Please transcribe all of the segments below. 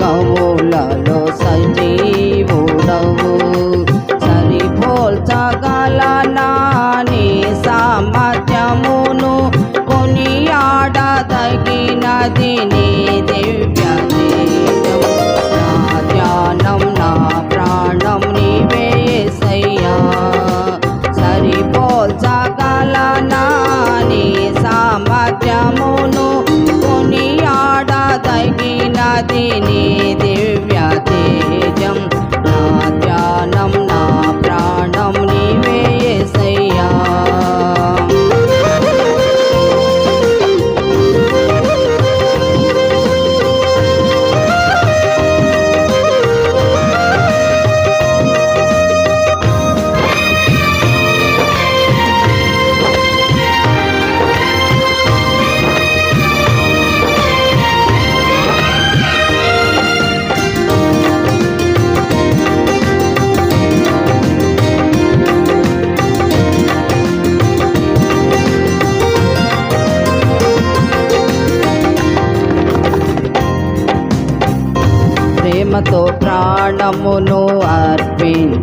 কামো కొనియాడదగినది ప్రేమతో ప్రాణమును అర్పించినావు.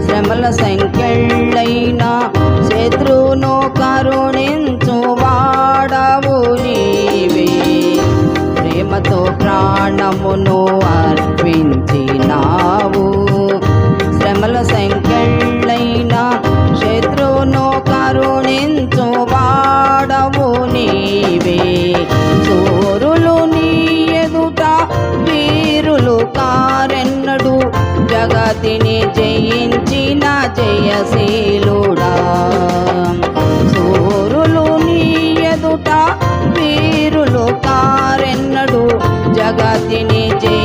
శ్రమల సంఖ్యళ్ళైన శత్రువును కరుణించు వాడవు నీవే. ప్రేమతో ప్రాణమును అర్పించినా జయశీలుడా చోరులు నీ ఎదుట వీరులు కారెన్నడు జగతిని జయించిన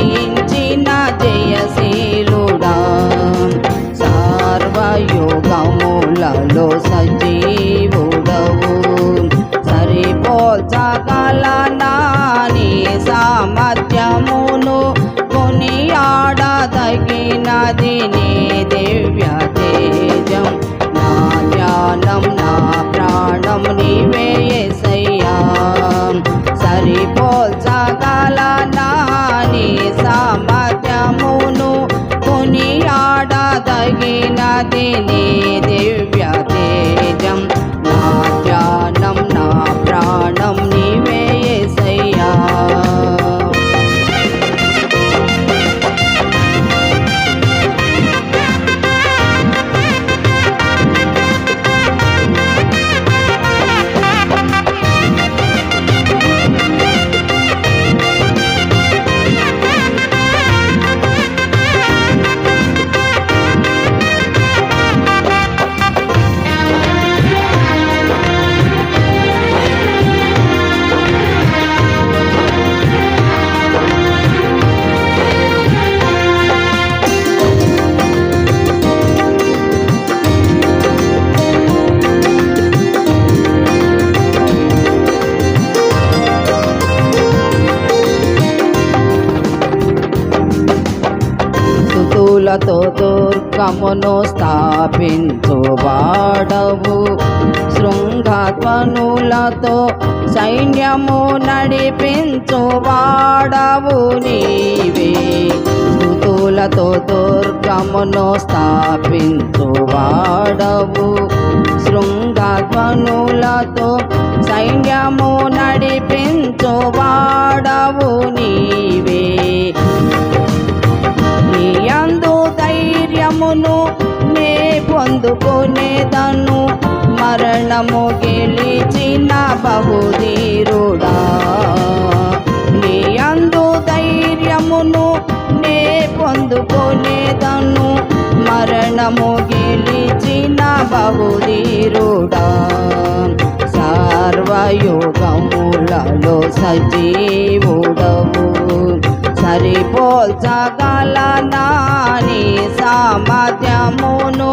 స్థుతులతో దుర్గమును స్థాపించువాడవు శృంగధ్వనులతో సైన్యము నడిపించువాడవు నీవే. స్థుతులతో దుర్గమును స్థాపించువాడవు శృంగధ్వనులతో సైన్యము నడిపించువాడవు నీవే. పొందుకునేదను మరణము గెలిచిన బహుధీరుడా. నీయందు ధైర్యమును నే పొందుకునేదను. మరణము గెలిచిన బహుధీరుడా. సర్వయుగములలో సజీవుడవు. సరిపోల్చగల నాని సామర్థ్యమును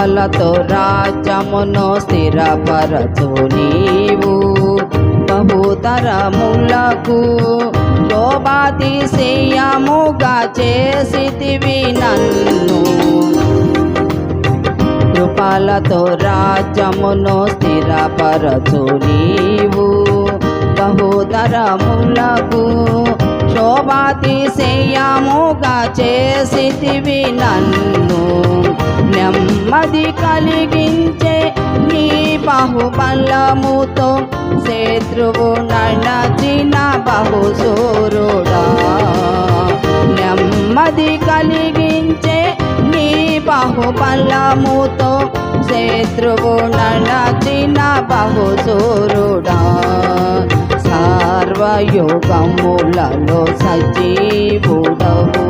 కృపలతో రాజ్యమును స్థిరపరచు నీవు. బహుతరములకు శోభాతిశయముగా చేసితివి నన్ను. కృపలతో రాజ్యమును స్థిరపరచు నీవు. బహుతరములకు శోభాతిశయముగా చేసితివి నన్ను. నెమ్మది కలిగించే నీ బాహుబలముతో శత్రువు నడచిన బహుసూరుడా నెమ్మది కలిగించే నీ బాహుబలముతో శత్రువు నడచిన బహుసూరుడా సర్వయుగములలో సజీవుడవు.